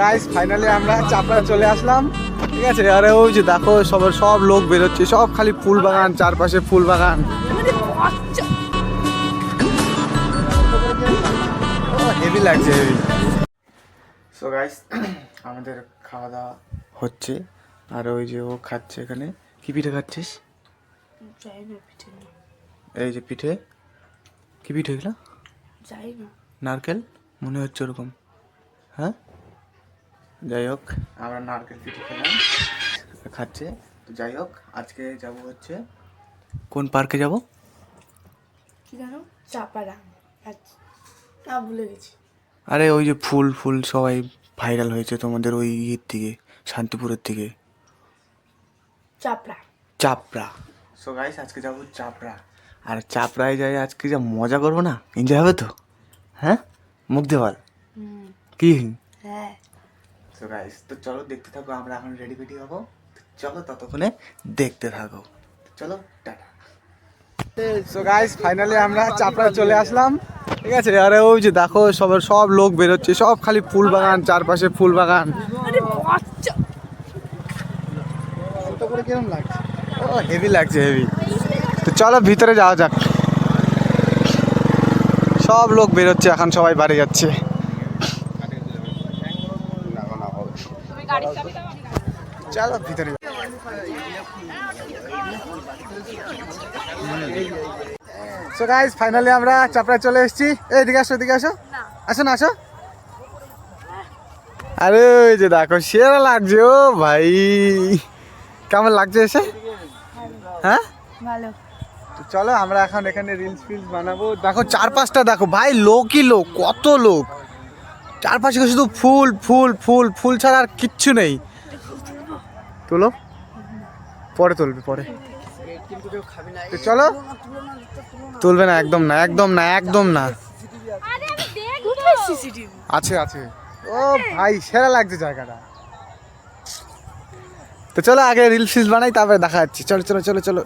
Guys finally আমরা চাপড়া চলে আসলাম। ঠিক আছে? আরে ওই যে দেখো সবার সব লোক বেরোচ্ছে সব খালি ফুল বাগান চারপাশে ফুল বাগান। হেভি লাগছে হেভি সো গাইস আমাদের খাওয়া দাওয়া হচ্ছে। আর ওই যে ও খাচ্ছে এখানে। কি পিঠে খাচ্ছিস? এই যে পিঠে। কি পিঠে এগুলো? নারকেল? মনে হচ্ছে ওরকম। হ্যাঁ? যাই হোক। আমরা নারকেল পিঠে খেলাম খাচ্ছে। তো যাই হোক আজকে যাব হচ্ছে কোন পার্কে যাব? কি জানো? চাপাড়া। আচ্ছা না ভুলে গেছি। আরে ওই যে ফুল ফুল সবাই ভাইরাল হয়েছে তোমাদের ওই ইয়ের থেকে শান্তিপুরের থেকে চাপড়া। চাপড়া। সো গাইস আজকে যাব চাপড়া। আর চাপড়ায় যাই আজকে যা মজা করব না? এনজয় হবে তো? হ্যাঁ? মুখ দিয়ে বল কি? সো গাইস তো চলো দেখতে থাকো আমরা এখন রেডি ফেডি হব। চলো ততক্ষণে দেখতে থাকো। চলো টাটা। সো গাইস ফাইনালি আমরা চাপড়া চলে আসলাম। ঠিক আছে? আরে ওই যে দেখো সবার সব লোক বেরোচ্ছে সব খালি ফুল বাগান চারপাশে ফুল বাগান। ও হেভি লাগছে হেভি তো চলো ভিতরে যাওয়া যাক। সব লোক বেরোচ্ছে এখন সবাই বাড়ি যাচ্ছে। চলো ভিতরে সো গাইস ফাইনালি আমরা চাপড়ায় চলে এসেছি। এদিকে আসো এদিকে আসো। আসো না আসো। আরে ওই যে দেখো সেরা লাগছে ও ভাই। কেমন লাগছে এসে? হ্যাঁ? ভালো। তো চলো আমরা এখন এখানে রিলস ফিলস বানাবো। দেখো চার পাঁচটা দেখো ভাই লোকই লোক কত লোক। চারপাশে শুধু ফুল ফুল ফুল ফুল ছাড়া আর কিচ্ছু নেই। তুলো। পরে তুলবে পরে। তো চলো। তুলবে না একদম না একদম না একদম না। আছে আছে। ও ভাই সেরা লাগছে জায়গাটা। তো চলো আগে রিলস ফিলস বানাই তারপরে দেখা যাচ্ছে। চলো চলো চলো চলো।